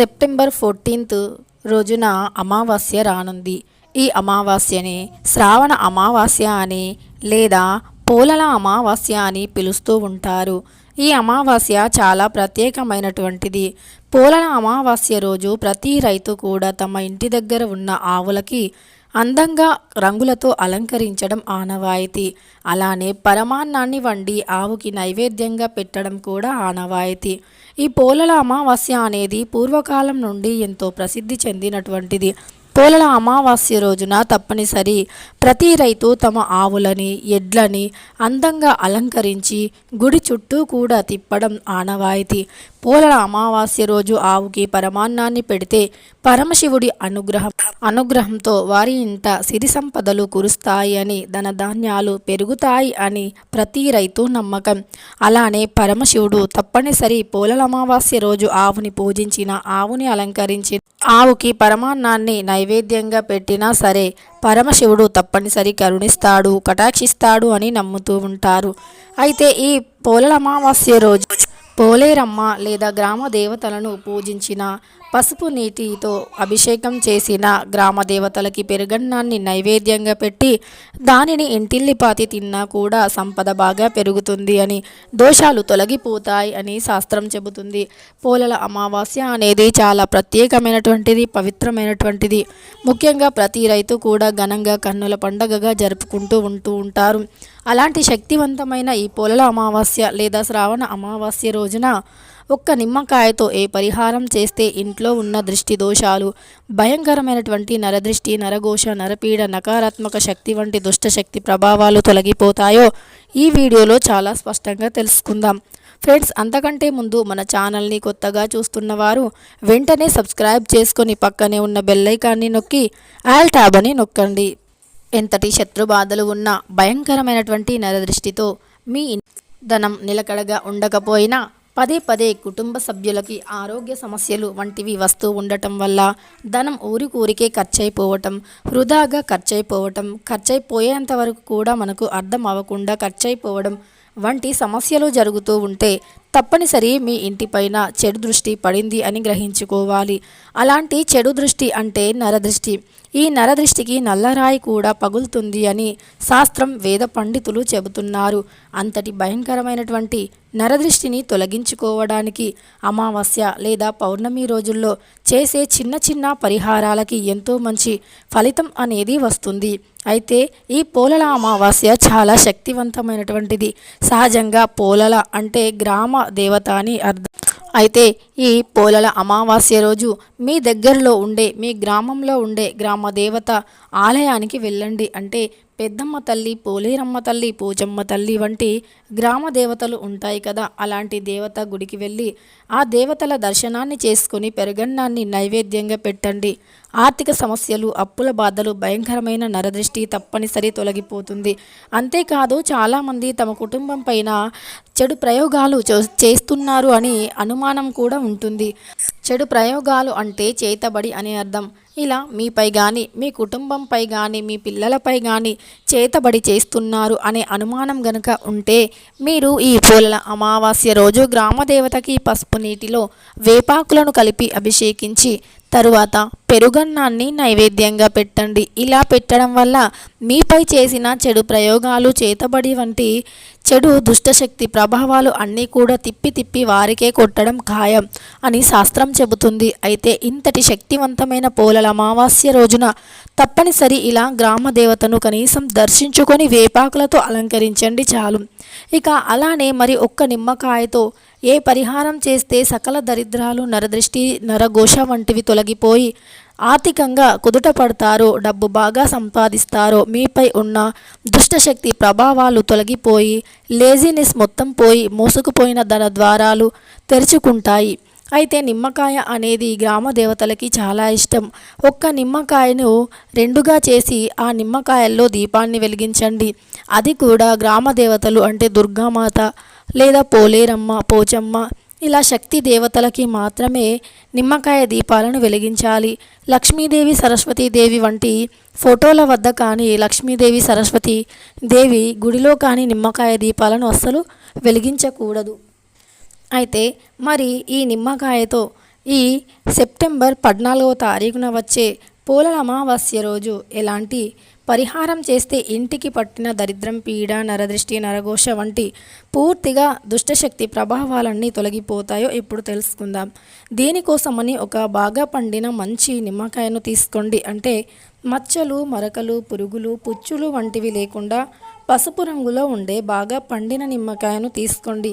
September fourteenth రోజున అమావాస్య రానుంది. ఈ అమావాస్యని శ్రావణ అమావాస్య అని లేదా పోలల అమావాస్య అని పిలుస్తూ ఉంటారు. ఈ అమావాస్య చాలా ప్రత్యేకమైనటువంటిది. పోలల అమావాస్య రోజు ప్రతి రైతు కూడా తమ ఇంటి దగ్గర ఉన్న ఆవులకి అందంగా రంగులతో అలంకరించడం ఆనవాయితీ. అలానే పరమాన్నాన్ని వండి ఆవుకి నైవేద్యంగా పెట్టడం కూడా ఆనవాయితీ. ఈ పోలల అమావాస్య అనేది పూర్వకాలం నుండి ఎంతో ప్రసిద్ధి చెందినటువంటిది. పోలల అమావాస్య రోజున తప్పనిసరి ప్రతి రైతు తమ ఆవులని ఎడ్లని అందంగా అలంకరించి గుడి చుట్టూ కూడా తిప్పడం ఆనవాయితీ. పోలల అమావాస్య రోజు ఆవుకి పరమాన్నాన్ని పెడితే పరమశివుడి అనుగ్రహం అనుగ్రహంతో వారి ఇంట సిరి సంపదలు కురుస్తాయి అని ధనధాన్యాలు పెరుగుతాయి అని ప్రతి రైతు నమ్మకం. అలానే పరమశివుడు తప్పనిసరి పోలల అమావాస్య రోజు ఆవుని పూజించిన ఆవుని అలంకరించి ఆవుకి పరమాన్నాన్ని నైవేద్యంగా పెట్టినా సరే పరమశివుడు తప్పనిసరి కరుణిస్తాడు కటాక్షిస్తాడు అని నమ్ముతూ ఉంటారు. అయితే ఈ పోలల అమావాస్య రోజు పోలేరమ్మ లేదా గ్రామ దేవతలను పూజించిన పసుపు నీటితో అభిషేకం చేసిన గ్రామ దేవతలకి పెరుగన్నాన్ని నైవేద్యంగా పెట్టి దానిని ఇంటిల్లిపాతి తిన్నా కూడా సంపద బాగా పెరుగుతుంది అని దోషాలు తొలగిపోతాయి అని శాస్త్రం చెబుతుంది. పోలల అమావాస్య అనేది చాలా ప్రత్యేకమైనటువంటిది పవిత్రమైనటువంటిది. ముఖ్యంగా ప్రతి రైతు కూడా ఘనంగా కన్నుల పండగగా జరుపుకుంటూ ఉంటూ ఉంటారు. అలాంటి శక్తివంతమైన ఈ పోలల అమావాస్య లేదా శ్రావణ అమావాస్య రోజున ఒక్క నిమ్మకాయతో ఏ పరిహారం చేస్తే ఇంట్లో ఉన్న దృష్టి దోషాలు? భయంకరమైనటువంటి నరదృష్టి నరఘోష నరపీడ నకారాత్మక శక్తి వంటి దుష్టశక్తి ప్రభావాలు తొలగిపోతాయో? ఈ వీడియోలో చాలా స్పష్టంగా తెలుసుకుందాం. ఫ్రెండ్స్ అంతకంటే ముందు మన ఛానల్ని కొత్తగా చూస్తున్నవారు వెంటనే సబ్స్క్రైబ్ చేసుకొని పక్కనే ఉన్న బెల్లైకాన్ని నొక్కి ఆల్ ట్యాబ్ అని నొక్కండి. ఎంతటి శత్రు బాధలు ఉన్నా భయంకరమైనటువంటి నరదృష్టితో మీ ధనం నిలకడగా ఉండకపోయినా పదే పదే కుటుంబ సభ్యులకి ఆరోగ్య సమస్యలు వంటివి వస్తూ ఉండటం వల్ల ధనం ఊరికూరికే ఖర్చయిపోవటం వృధాగా ఖర్చయిపోవటం ఖర్చయిపోయేంత వరకు కూడా మనకు అర్థం అవ్వకుండా ఖర్చయిపోవడం వంటి సమస్యలు జరుగుతూ ఉంటే తప్పనిసరి మీ ఇంటిపైన చెడు దృష్టి పడింది అని గ్రహించుకోవాలి. అలాంటి చెడు దృష్టి అంటే నరదృష్టి. ఈ నరదృష్టికి నల్లరాయి కూడా పగులుతుంది అని శాస్త్రం వేద పండితులు చెబుతున్నారు. అంతటి భయంకరమైనటువంటి నరదృష్టిని తొలగించుకోవడానికి అమావాస్య లేదా పౌర్ణమి రోజుల్లో చేసే చిన్న చిన్న పరిహారాలకి ఎంతో మంచి ఫలితం అనేది వస్తుంది. అయితే ఈ పోలల అమావాస్య చాలా శక్తివంతమైనటువంటిది. సహజంగా పోలల అంటే గ్రామ దేవత అని అర్థం. అయితే ఈ పోలల అమావాస్య రోజు మీ దగ్గరలో ఉండే మీ గ్రామంలో ఉండే గ్రామ దేవత ఆలయానికి వెళ్ళండి. అంటే పెద్దమ్మ తల్లి పోలేరమ్మ తల్లి పోచమ్మ తల్లి వంటి గ్రామ దేవతలు ఉంటాయి కదా. అలాంటి దేవత గుడికి వెళ్ళి ఆ దేవతల దర్శనాన్ని చేసుకొని పెరగన్నాన్ని నైవేద్యంగా పెట్టండి. ఆర్థిక సమస్యలు అప్పుల బాధలు భయంకరమైన నరదృష్టి తప్పనిసరి తొలగిపోతుంది. అంతేకాదు చాలామంది తమ కుటుంబం పైన చెడు ప్రయోగాలు చే- చేస్తున్నారు అని అనుమానం కూడా ఉంటుంది. చెడు ప్రయోగాలు అంటే చేతబడి అని అర్థం. ఇలా మీపై కానీ మీ కుటుంబంపై కానీ మీ పిల్లలపై కానీ చేతబడి చేస్తున్నారు అనే అనుమానం గనుక ఉంటే మీరు ఈ పూలల అమావాస్య రోజు గ్రామదేవతకి పసుపు నీటిలో వేపాకులను కలిపి అభిషేకించి తరువాత పెరుగన్నాన్ని నైవేద్యంగా పెట్టండి. ఇలా పెట్టడం వల్ల మీపై చేసిన చెడు ప్రయోగాలు చేతబడి వంటి చెడు దుష్టశక్తి ప్రభావాలు అన్నీ కూడా తిప్పి తిప్పి వారికే కొట్టడం ఖాయం అని శాస్త్రం చెబుతుంది. అయితే ఇంతటి శక్తివంతమైన పోలల అమావాస్య రోజున తప్పనిసరి ఇలా గ్రామ దేవతను కనీసం దర్శించుకొని వేపాకులతో అలంకరించండి చాలు. ఇక అలానే మరి ఒక్క నిమ్మకాయతో ఏ పరిహారం చేస్తే సకల దరిద్రాలు నరదృష్టి నరఘోష వంటివి తొలగిపోయి ఆర్థికంగా కుదుట పడతారో డబ్బు బాగా సంపాదిస్తారో మీపై ఉన్న దుష్టశక్తి ప్రభావాలు తొలగిపోయి లేజినెస్ మొత్తం పోయి మోసుకుపోయిన ధన ద్వారాలు తెరుచుకుంటాయి. అయితే నిమ్మకాయ అనేది గ్రామ దేవతలకి చాలా ఇష్టం. ఒక్క నిమ్మకాయను రెండుగా చేసి ఆ నిమ్మకాయల్లో దీపాన్ని వెలిగించండి. అది కూడా గ్రామ దేవతలు అంటే దుర్గామాత లేదా పోలేరమ్మ పోచమ్మ ఇలా శక్తి దేవతలకి మాత్రమే నిమ్మకాయ దీపాలను వెలిగించాలి. లక్ష్మీదేవి సరస్వతీదేవి వంటి ఫోటోల వద్ద కానీ లక్ష్మీదేవి సరస్వతి దేవి గుడిలో కానీ నిమ్మకాయ దీపాలను అస్సలు వెలిగించకూడదు. అయితే మరి ఈ నిమ్మకాయతో ఈ సెప్టెంబర్ పద్నాలుగవ తారీఖున వచ్చే పోలల అమావాస్య రోజు ఎలాంటి పరిహారం చేస్తే ఇంటికి పట్టిన దరిద్రం పీడ నరదృష్టి నరఘోష వంటి పూర్తిగా దుష్టశక్తి ప్రభావాలన్నీ తొలగిపోతాయో ఇప్పుడు తెలుసుకుందాం. దీనికోసమని ఒక బాగా పండిన మంచి నిమ్మకాయను తీసుకోండి. అంటే మచ్చలు మరకలు పురుగులు పుచ్చులు వంటివి లేకుండా పసుపు రంగులో ఉండే బాగా పండిన నిమ్మకాయను తీసుకోండి.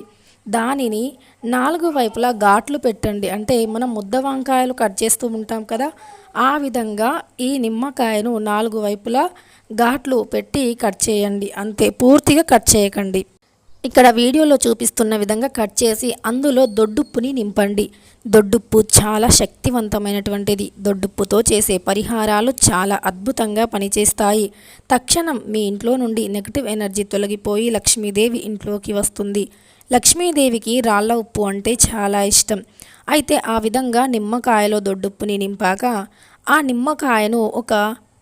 దానిని నాలుగు వైపులా ఘాట్లు పెట్టండి. అంటే మనం ముద్ద వంకాయలు కట్ చేస్తూ ఉంటాం కదా ఆ విధంగా ఈ నిమ్మకాయను నాలుగు వైపులా ఘాట్లు పెట్టి కట్ చేయండి. అంతే పూర్తిగా కట్ చేయకండి. ఇక్కడ వీడియోలో చూపిస్తున్న విధంగా కట్ చేసి అందులో దొడ్డుప్పుని నింపండి. దొడ్డుప్పు చాలా శక్తివంతమైనటువంటిది. దొడ్డుప్పుతో చేసే పరిహారాలు చాలా అద్భుతంగా పనిచేస్తాయి. తక్షణం మీ ఇంట్లో నుండి నెగిటివ్ ఎనర్జీ తొలగిపోయి లక్ష్మీదేవి ఇంట్లోకి వస్తుంది. లక్ష్మీదేవికి రాళ్ళ ఉప్పు అంటే చాలా ఇష్టం. అయితే ఆ విధంగా నిమ్మకాయలో దొడ్డుప్పుని నింపాక ఆ నిమ్మకాయను ఒక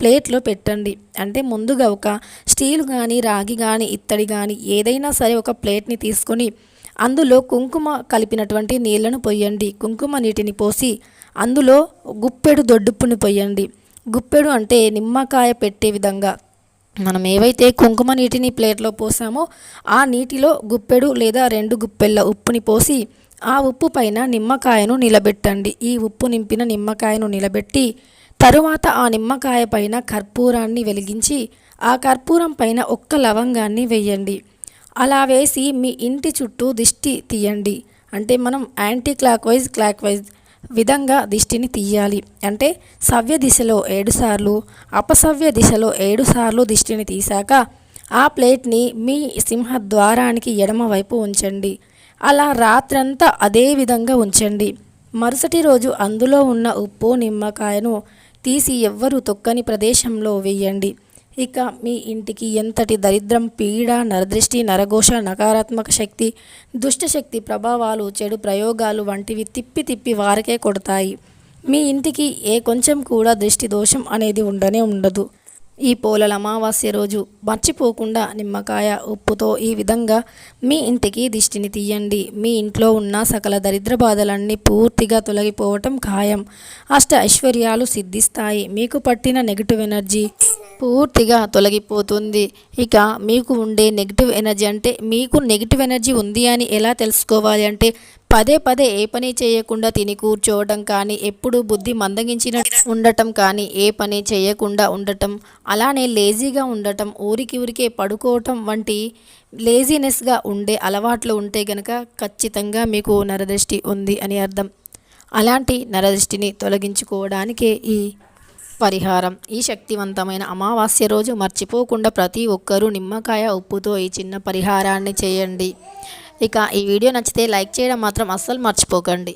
ప్లేట్లో పెట్టండి. అంటే ముందుగా ఒక స్టీల్ కానీ రాగి కానీ ఇత్తడి కానీ ఏదైనా సరే ఒక ప్లేట్ని తీసుకొని అందులో కుంకుమ కలిపినటువంటి నీళ్ళను పొయ్యండి కుంకుమ నీటిని పోసి అందులో గుప్పెడు దొడ్డుప్పుని పొయ్యండి గుప్పెడు అంటే నిమ్మకాయ పెట్టే విధంగా మనం ఏవైతే కుంకుమ నీటిని ప్లేట్లో పోసామో ఆ నీటిలో గుప్పెడు లేదా రెండు గుప్పెళ్ళ ఉప్పుని పోసి ఆ ఉప్పు పైన నిమ్మకాయను నిలబెట్టండి. ఈ ఉప్పు నింపిన నిమ్మకాయను నిలబెట్టి తరువాత ఆ నిమ్మకాయ పైన కర్పూరాన్ని వెలిగించి ఆ కర్పూరం పైన ఒక్క లవంగాన్ని వేయండి. అలా వేసి మీ ఇంటి చుట్టూ దిష్టి తీయండి. అంటే మనం anti clock wise clockwise విధంగా దిష్టిని తీయాలి. అంటే సవ్య దిశలో ఏడు సార్లు అపసవ్య దిశలో ఏడు సార్లు దిష్టిని తీశాక ఆ ప్లేట్ని మీ సింహద్వారానికి ఎడమవైపు ఉంచండి. అలా రాత్రంతా అదే విధంగా ఉంచండి. మరుసటి రోజు అందులో ఉన్న ఉప్పు నిమ్మకాయను తీసి ఎవ్వరూ తొక్కని ప్రదేశంలో వేయండి. ఇక మీ ఇంటికి ఎంతటి దరిద్రం పీడ నరదృష్టి నరఘోష నకారాత్మక శక్తి దుష్టశక్తి ప్రభావాలు చెడు ప్రయోగాలు వంటివి తిప్పి తిప్పి వారికే కొడతాయి. మీ ఇంటికి ఏ కొంచెం కూడా దృష్టి దోషం అనేది ఉండనే ఉండదు. ఈ పోలల అమావాస్య రోజు మర్చిపోకుండా నిమ్మకాయ ఉప్పుతో ఈ విధంగా మీ ఇంటికి దిష్టిని తీయండి. మీ ఇంట్లో ఉన్న సకల దరిద్ర బాధలన్నీ పూర్తిగా తొలగిపోవటం ఖాయం. అష్ట ఐశ్వర్యాలు సిద్ధిస్తాయి. మీకు పట్టిన నెగిటివ్ ఎనర్జీ పూర్తిగా తొలగిపోతుంది. ఇక మీకు ఉండే నెగిటివ్ ఎనర్జీ అంటే మీకు నెగిటివ్ ఎనర్జీ ఉంది అని ఎలా తెలుసుకోవాలి అంటే పదే పదే ఏ పని చేయకుండా తిని కూర్చోవడం కానీ ఎప్పుడు బుద్ధి మందగించిన ఉండటం కానీ ఏ పని చేయకుండా ఉండటం అలానే లేజీగా ఉండటం ఊరికి ఊరికే పడుకోవటం వంటి లేజీనెస్గా ఉండే అలవాట్లు ఉంటే గనక ఖచ్చితంగా మీకు నరదృష్టి ఉంది అని అర్థం. అలాంటి నరదృష్టిని తొలగించుకోవడానికే ఈ పరిహారం. ఈ శక్తివంతమైన అమావాస్య రోజు మర్చిపోకుండా ప్రతి ఒక్కరూ నిమ్మకాయ ఉప్పుతో ఈ చిన్న పరిహారాన్ని చేయండి. ఇక ఈ వీడియో నచ్చితే లైక్ చేయడం మాత్రం అస్సలు మర్చిపోకండి.